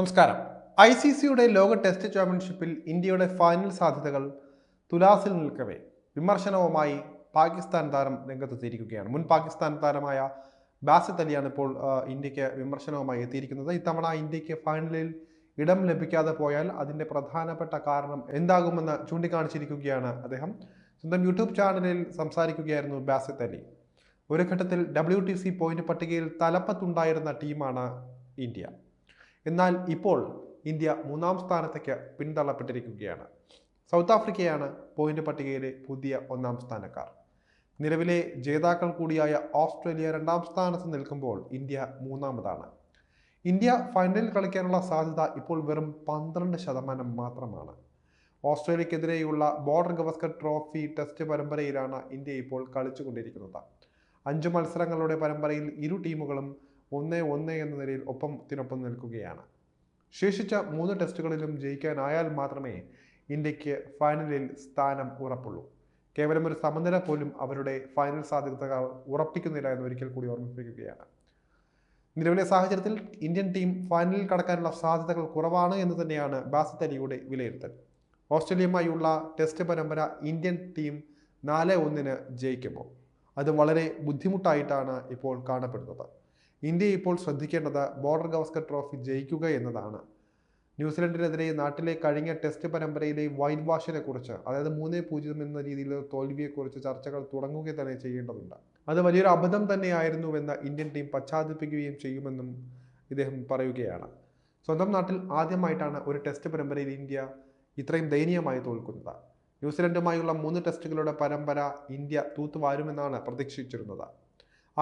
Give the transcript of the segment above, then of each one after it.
നമസ്കാരം. I C സിയുടെ ലോക ടെസ്റ്റ് ചാമ്പ്യൻഷിപ്പിൽ ഇന്ത്യയുടെ ഫൈനൽ സാധ്യതകൾ തുലാസിൽ നിൽക്കവേ. വിമർശനവുമായി പാകിസ്ഥാൻ താരം രംഗത്തെത്തിയിരിക്കുകയാണ്. മുൻ പാകിസ്ഥാൻ താരമായ ബാസിത് അലിയാണ് ഇപ്പോൾ ഇന്ത്യയ്ക്ക് വിമർശനവുമായി എത്തിയിരിക്കുന്നത്. ഇത്തവണ ഇന്ത്യയ്ക്ക് ഫൈനലിൽ ഇടം ലഭിക്കാതെ പോയാൽ അതിന്റെ പ്രധാനപ്പെട്ട കാരണം എന്താകുമെന്ന് ചൂണ്ടിക്കാണിച്ചിരിക്കുകയാണ് അദ്ദേഹം. സ്വന്തം യൂട്യൂബ് ചാനലിൽ സംസാരിക്കുകയായിരുന്നു ബാസിത് അലി ഒരു ഘട്ടത്തിൽ ഡബ്ല്യു ടി സി പോയിന്റ് പട്ടികയിൽ തലപ്പത്തുണ്ടായിരുന്ന ടീമാണ് ഇന്ത്യ. എന്നാൽ ഇപ്പോൾ ഇന്ത്യ മൂന്നാം സ്ഥാനത്തേക്ക് പിന്തള്ളപ്പെട്ടിരിക്കുകയാണ്. സൗത്ത് ആഫ്രിക്കയാണ് പോയിന്റ് പട്ടികയിലെ പുതിയ ഒന്നാം സ്ഥാനക്കാർ. നിലവിലെ ജേതാക്കൾ കൂടിയായ ഓസ്ട്രേലിയ രണ്ടാം സ്ഥാനത്ത് നിൽക്കുമ്പോൾ ഇന്ത്യ മൂന്നാമതാണ്. ഇന്ത്യ ഫൈനലിൽ കളിക്കാനുള്ള സാധ്യത ഇപ്പോൾ വെറും പന്ത്രണ്ട് ശതമാനം മാത്രമാണ്. ഓസ്ട്രേലിയക്കെതിരെയുള്ള ബോർഡർ ഗവസ്കർ ട്രോഫി ടെസ്റ്റ് പരമ്പരയിലാണ് ഇന്ത്യ ഇപ്പോൾ കളിച്ചുകൊണ്ടിരിക്കുന്നത്. അഞ്ച് മത്സരങ്ങളുടെ പരമ്പരയിൽ ഇരു ടീമുകളും ഒന്ന് ഒന്ന് എന്ന നിലയിൽ ഒപ്പത്തിനൊപ്പം നിൽക്കുകയാണ്. ശേഷിച്ച മൂന്ന് ടെസ്റ്റുകളിലും ജയിക്കാനായാൽ മാത്രമേ ഇന്ത്യയ്ക്ക് ഫൈനലിൽ സ്ഥാനം ഉറപ്പുള്ളൂ. കേവലം ഒരു സമനില പോലും അവരുടെ ഫൈനൽ സാധ്യത ഉറപ്പിക്കുന്നില്ല എന്ന് ഒരിക്കൽ കൂടി ഓർമ്മിപ്പിക്കുകയാണ്. നിലവിലെ സാഹചര്യത്തിൽ ഇന്ത്യൻ ടീം ഫൈനലിൽ കടക്കാനുള്ള സാധ്യതകൾ കുറവാണ് എന്ന് തന്നെയാണ് ബാസിത്ത് അലിയുടെ വിലയിരുത്തൽ. ഓസ്ട്രേലിയയുമായുള്ള ടെസ്റ്റ് പരമ്പര ഇന്ത്യൻ ടീം നാല് ഒന്നിന് ജയിക്കുമോ അത് വളരെ ബുദ്ധിമുട്ടായിട്ടാണ് ഇപ്പോൾ കാണപ്പെടുന്നത്. ഇന്ത്യ ഇപ്പോൾ ശ്രദ്ധിക്കേണ്ടത് ബോർഡർ ഗവസ്കർ ട്രോഫി ജയിക്കുക എന്നതാണ്. ന്യൂസിലൻഡിനെതിരെ നാട്ടിലെ കഴിഞ്ഞ ടെസ്റ്റ് പരമ്പരയിലെ വൈറ്റ് വാഷിനെ കുറിച്ച് അതായത് മൂന്നേ പൂജ്യം എന്ന രീതിയിൽ തോൽവിയെക്കുറിച്ച് ചർച്ചകൾ തുടങ്ങുക തന്നെ ചെയ്യേണ്ടതുണ്ട്. അത് വലിയൊരു അബദ്ധം തന്നെയായിരുന്നുവെന്ന് ഇന്ത്യൻ ടീം പശ്ചാത്തപിക്കുകയും ചെയ്യുമെന്നും ഇദ്ദേഹം പറയുകയാണ്. സ്വന്തം നാട്ടിൽ ആദ്യമായിട്ടാണ് ഒരു ടെസ്റ്റ് പരമ്പരയിൽ ഇന്ത്യ ഇത്രയും ദയനീയമായി തോൽക്കുന്നത്. ന്യൂസിലൻഡുമായുള്ള മൂന്ന് ടെസ്റ്റുകളുടെ പരമ്പര ഇന്ത്യ തൂത്തുവാരുമെന്നാണ് പ്രതീക്ഷിച്ചിരുന്നത്.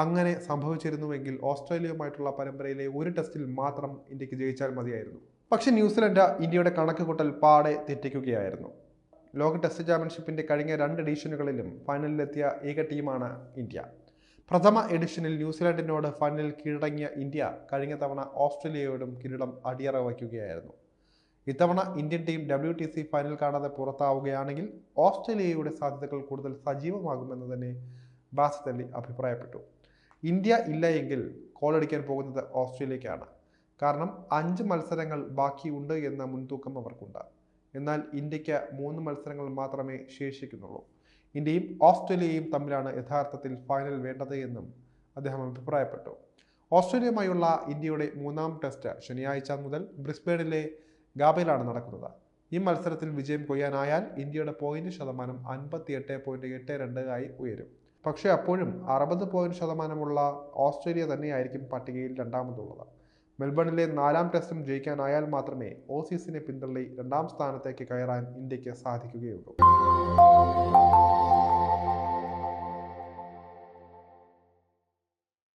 അങ്ങനെ സംഭവിച്ചിരുന്നുവെങ്കിൽ ഓസ്ട്രേലിയയുമായിട്ടുള്ള പരമ്പരയിലെ ഒരു ടെസ്റ്റിൽ മാത്രം ഇന്ത്യയ്ക്ക് ജയിച്ചാൽ മതിയായിരുന്നു. പക്ഷേ ന്യൂസിലൻഡ് ഇന്ത്യയുടെ കണക്ക് കൂട്ടൽ പാടെ തെറ്റിക്കുകയായിരുന്നു. ലോക ടെസ്റ്റ് ചാമ്പ്യൻഷിപ്പിന്റെ കഴിഞ്ഞ രണ്ട് എഡിഷനുകളിലും ഫൈനലിലെത്തിയ ഏക ടീമാണ് ഇന്ത്യ. പ്രഥമ എഡിഷനിൽ ന്യൂസിലൻഡിനോട് ഫൈനലിൽ കീഴടങ്ങിയ ഇന്ത്യ കഴിഞ്ഞ തവണ ഓസ്ട്രേലിയയോടും കിരീടം അടിയറ വയ്ക്കുകയായിരുന്നു. ഇത്തവണ Indian team W T C final കാണാതെ പുറത്താവുകയാണെങ്കിൽ ഓസ്ട്രേലിയയുടെ സാധ്യതകൾ കൂടുതൽ സജീവമാകുമെന്ന് തന്നെ ബാസത്തല്ലി അഭിപ്രായപ്പെട്ടു. ഇന്ത്യ ഇല്ല എങ്കിൽ കോളടിക്കാൻ പോകുന്നത് ഓസ്ട്രേലിയക്കാണ്. കാരണം അഞ്ച് മത്സരങ്ങൾ ബാക്കിയുണ്ട് എന്ന മുൻതൂക്കം അവർക്കുണ്ട്. എന്നാൽ ഇന്ത്യയ്ക്ക് മൂന്ന് മത്സരങ്ങൾ മാത്രമേ ശേഷിക്കുന്നുള്ളൂ. ഇന്ത്യയും ഓസ്ട്രേലിയയും തമ്മിലാണ് യഥാർത്ഥത്തിൽ ഫൈനൽ വേണ്ടത് എന്നും അദ്ദേഹം അഭിപ്രായപ്പെട്ടു. ഓസ്ട്രേലിയയുമായുള്ള ഇന്ത്യയുടെ മൂന്നാം ടെസ്റ്റ് ശനിയാഴ്ച മുതൽ ബ്രിസ്ബേണിലെ ഗാബയിലാണ് നടക്കുന്നത്. ഈ മത്സരത്തിൽ വിജയം കൊയ്യാനായാൽ ഇന്ത്യയുടെ പോയിന്റ് ശതമാനം അൻപത്തി എട്ട് പോയിന്റ് എട്ട് രണ്ട് ആയി ഉയരും. പക്ഷേ അപ്പോഴും അറുപത് പോയിന്റ് ശതമാനമുള്ള ഓസ്ട്രേലിയ തന്നെയായിരിക്കും പട്ടികയിൽ രണ്ടാമതുള്ളത്. മെൽബണിലെ നാലാം ടെസ്റ്റും ജയിക്കാനായാൽ മാത്രമേ ഓസീസിനെ പിന്തള്ളി രണ്ടാം സ്ഥാനത്തേക്ക് കയറാൻ ഇന്ത്യയ്ക്ക് സാധിക്കുകയുള്ളൂ.